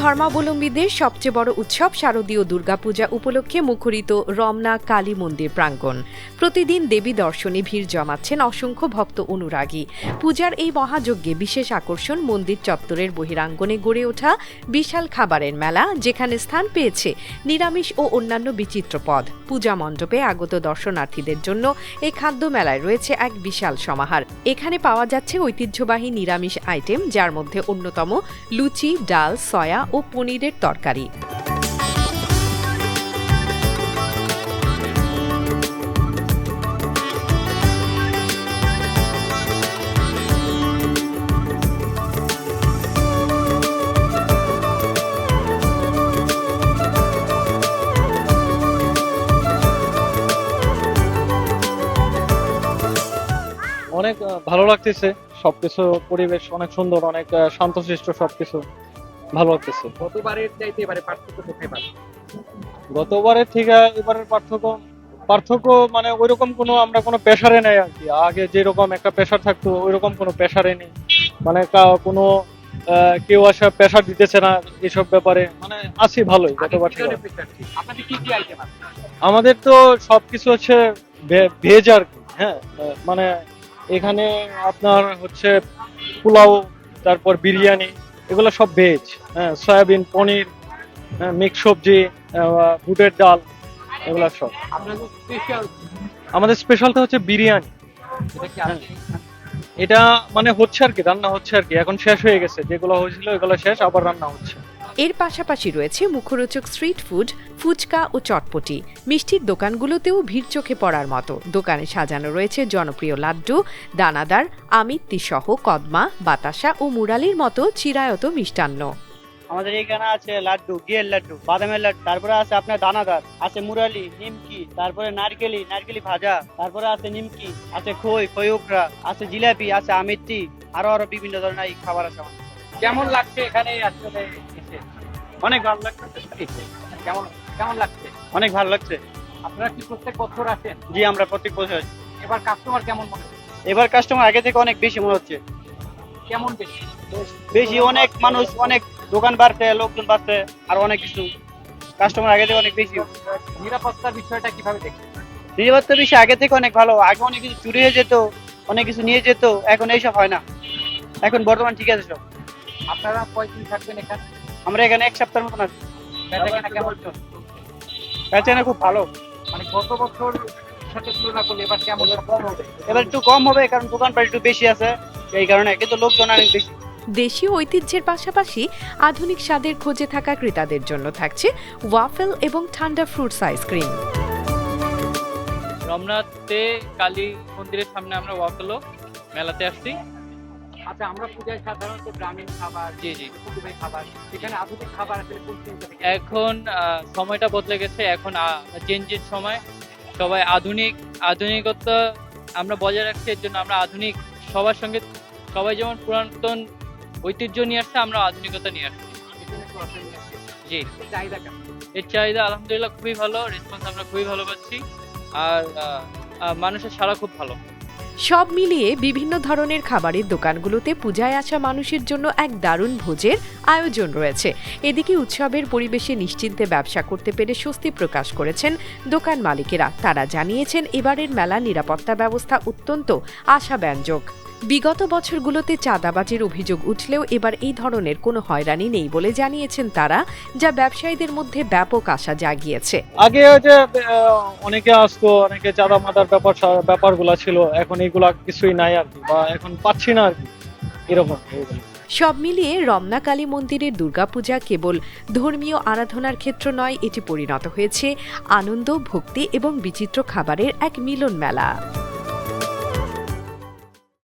ধর্মাবলম্বীদের সবচেয়ে বড় উৎসব শারদীয় দুর্গাপূজা উপলক্ষে মুখরিত রমনা কালী মন্দির প্রাঙ্গণ। প্রতিদিন দেবী দর্শনে ভিড় জমাচ্ছেন অসংখ্য ভক্ত অনুরাগী। পূজার এই মহাযজ্ঞে বিশেষ আকর্ষণ মন্দির চত্বরের বহিরাঙ্গনে গড়ে ওঠা বিশাল খাবারের মেলা, যেখানে স্থান পেয়েছে নিরামিষ ও অন্যান্য বিচিত্র পদ। পূজা মণ্ডপে আগত দর্শনার্থীদের জন্য এই খাদ্য মেলায় রয়েছে এক বিশাল সমাহার। এখানে পাওয়া যাচ্ছে ঐতিহ্যবাহী নিরামিষ আইটেম, যার মধ্যে অন্যতম লুচি, ডাল সয়া ও পনিরের তরকারি। অনেক ভালো লাগতেছে। সবকিছু পরিবেশ অনেক সুন্দর অনেক শান্তশিষ্ট সবকিছু। ভালো লাগতেছে। গতবারের চাইতে এবারে পার্থক্য কোথায় পাচ্ছি গতবারের থেকে এবারের পার্থক্য পার্থক্য মানে ওইরকম কোনো আমরা কোনো প্রেশারে নেই আর কি। আগে যেরকম একটা প্রেশার থাকতো ওইরকম কোনো প্রেশারে নেই। মানে কোনো কেউ আসা প্রেশার দিতেছে না এসব ব্যাপারে। মানে আছি ভালোই গতবার আমাদের তো সবকিছু হচ্ছে ভে- ভেজ আর কি হ্যাঁ? মানে এখানে আপনার হচ্ছে পোলাও তারপর বিরিয়ানি এগুলো সব ভেজ হ্যাঁ সয়াবিন পনির মিক্স সবজি বুটের ডাল এগুলো সব। আমাদের স্পেশালটা হচ্ছে বিরিয়ানি। এটা হ্যাঁ। এটা মানে হচ্ছে আর কি রান্না হচ্ছে আর কি এখন শেষ হয়ে গেছে যেগুলো হয়েছিল এগুলো শেষ আবার রান্না হচ্ছে। এর পাশাপাশি রয়েছে মুখরোচক স্ট্রিট ফুড ফুচকা ও চটপটি। মিষ্টির দোকানগুলোতেও ভিড় চোখে পড়ার মতো। দোকানে সাজানো রয়েছে জনপ্রিয় লাড্ডু, দানাদার, আমিত্তি সহ কদমা, বাতাসা ও মুরালির মতো চিরায়ত মিষ্টান্ন। আমাদের এখানে আছে লাড্ডু গিয়ের লাড্ডু, বাদামের লাড্ডু, তারপরে আছে আপনার দানাদার, আছে মুরালি, নিমকি, তারপরে নারকেলি নারকেলি ভাজা, তারপরে আছে নিমকি, আছে খই খই আছে জিলাপি, আছে আমিত্তি, আরও আরও বিভিন্ন ধরনের খাবার আছে কেমন লাগছে এখানে আসলে এসে? অনেক ভালো লাগছে। কেমন কেমন লাগছে? অনেক ভালো লাগছে। আপনারা কি প্রত্যেক বছর আসেন? জি আমরা প্রত্যেক বছর আসি। এবার কাস্টমার কেমন মনে হচ্ছে? এবার কাস্টমার আগে থেকে অনেক বেশি মনে হচ্ছে। কেমন বেশি? বেশি অনেক মানুষ অনেক দোকান বাড়ছে লোকজন বাড়ছে আর অনেক কিছু। কাস্টমার আগে থেকে অনেক বেশি। নিরাপত্তার বিষয়টা কীভাবে দেখছেন? নিরাপত্তা বিষয় আগে থেকে অনেক ভালো। আগে অনেক কিছু চুরি হয়ে যেত অনেক কিছু নিয়ে যেত এখন এইসব হয় না। এখন বর্তমান ঠিক আছে সব। আপনারা কয়দিন থাকবেন এখানে? আমরা এখানে এক সপ্তাহের মতন আছি। বেচাকেনা কেমন চলছে? বেচাকেনা খুব ভালো। মানে গত বছর সাথে তুলনা করলে এবার কেমন কম হবে। এবার একটু কম হবে কারণ দোকানপাট একটু বেশি আছে। এই কারণে কিন্তু লোকজন অনেক বেশি। দেশীয় ঐতিহ্যের পাশাপাশি আধুনিক স্বাদের খোঁজে থাকা ক্রেতাদের জন্য থাকছে ওয়াফেল এবং ঠান্ডা ফ্রুটস আইসক্রিম। রমনাথে কালী মন্দিরের সামনে আমরা ওয়াকলো মেলাতে আসছি। আচ্ছা আমরা পূজায় সাধারণত গ্রামীণ খাবার জি জি। কুটুমের খাবার আধুনিক খাবার আসলে কোন এখন সময়টা বদলে গেছে এখন চেঞ্জের সময়। সবাই আধুনিক আধুনিকত্ব আমরা বজায় রাখছি এর জন্য আমরা আধুনিক সবার সঙ্গে সবাই যেমন পুরাতন ঐতিহ্য নিয়ে আসছে আমরা আধুনিকতা নিয়ে আসছি। জি। চাহিদা এর চাহিদা আলহামদুলিল্লাহ খুবই ভালো রেসপন্স আমরা খুবই ভালো পাচ্ছি। আর মানুষের সাড়া খুব ভালো। সব মিলিয়ে বিভিন্ন ধরনের খাবারের দোকানগুলোতে পূজায় আসা মানুষের জন্য এক দারুণ ভোজের আয়োজন রয়েছে। এদিকে উৎসবের পরিবেশে নিশ্চিন্তে ব্যবসা করতে পেরে স্বস্তি প্রকাশ করেছেন দোকান মালিকেরা। তারা জানিয়েছেন, এবারের মেলা নিরাপত্তা ব্যবস্থা অত্যন্ত আশাব্যঞ্জক। বিগত বছরগুলোতে চাঁদাবাজির অভিযোগ উঠলেও এবার এই ধরনের কোনো হয়রানি নেই বলে জানিয়েছেন তারা যা ব্যবসায়ীদের মধ্যে ব্যাপক আশা জাগিয়েছে। আগে যে অনেকে আসতো অনেকে চাঁদা মাদার ব্যাপার ব্যাপারগুলো ছিল এখন এইগুলা কিছুই নাই আর কি বা এখন পাচ্ছি না আর কি এরকম। সব মিলিয়ে রমনা কালী মন্দিরের দুর্গাপূজা কেবল ধর্মীয় আরাধনার ক্ষেত্র নয় এটি পরিণত হয়েছে আনন্দ ভক্তি এবং বিচিত্র খাবারের এক মিলন মেলা